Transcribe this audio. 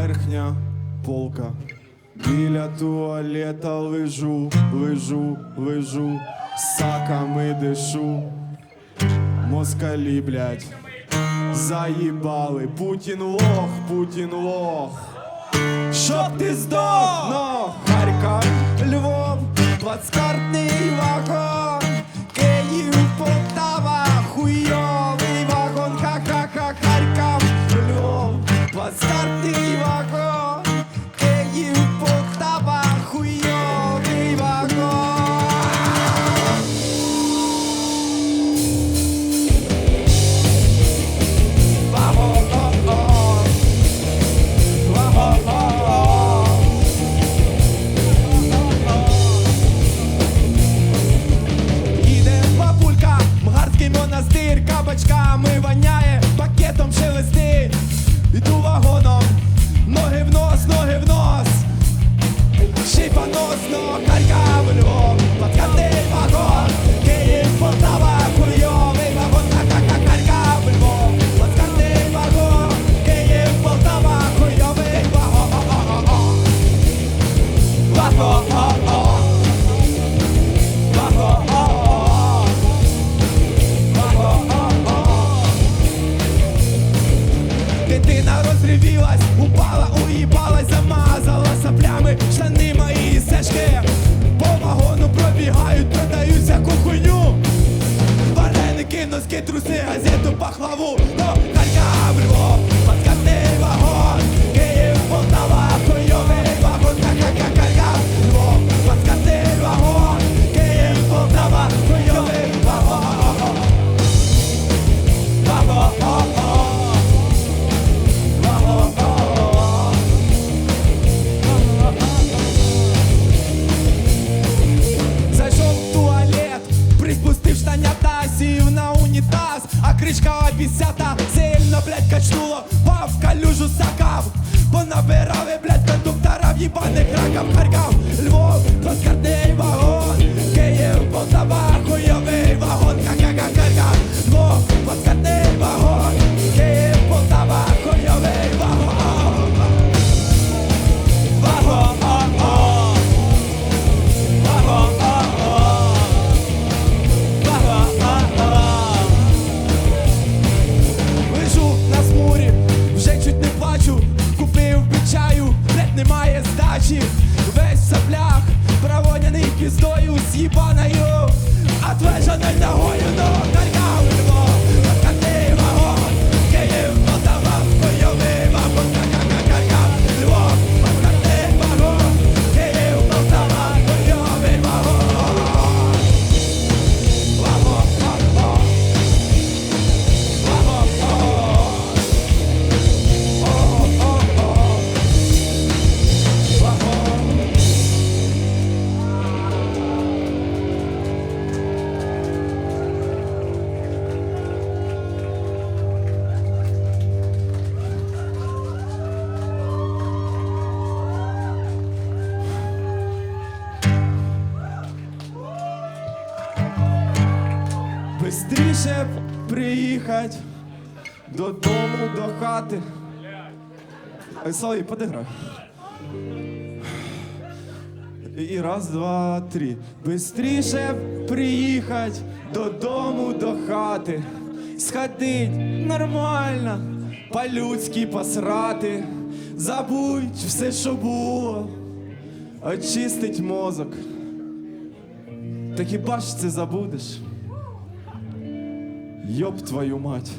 верхня полка. Біля туалета лежу, лежу, лежу, саками дишу. Москалі, блядь, заїбали. Путін лох, Путін лох. Щоб ти здох, Іду вагоном, ноги в нос, ноги в нос. Ще й в Харків, Львов, подкатий вагон, упала, уїбалась, замазала саплями штани мої сешки По вагону пробігають, продають всяку хуйню. Вареники, носки, труси, газету, пахлаву. До в Львов, обіцята сильно, блядь, качнуло, пав калюжу сакав, понабирали, блядь, кондуктора в їбаних раках, Харків, Львов, плацкартний вагон, Київ, Бистріше приїхать додому до хати. Ой, Соловій, подиграй. І раз, два, три. Бистріше приїхать додому до хати. Сходить нормально, по-людськи посрати. Забудь все, що було, очистить мозок. Та хіба ж це забудеш? Йоб твою мать.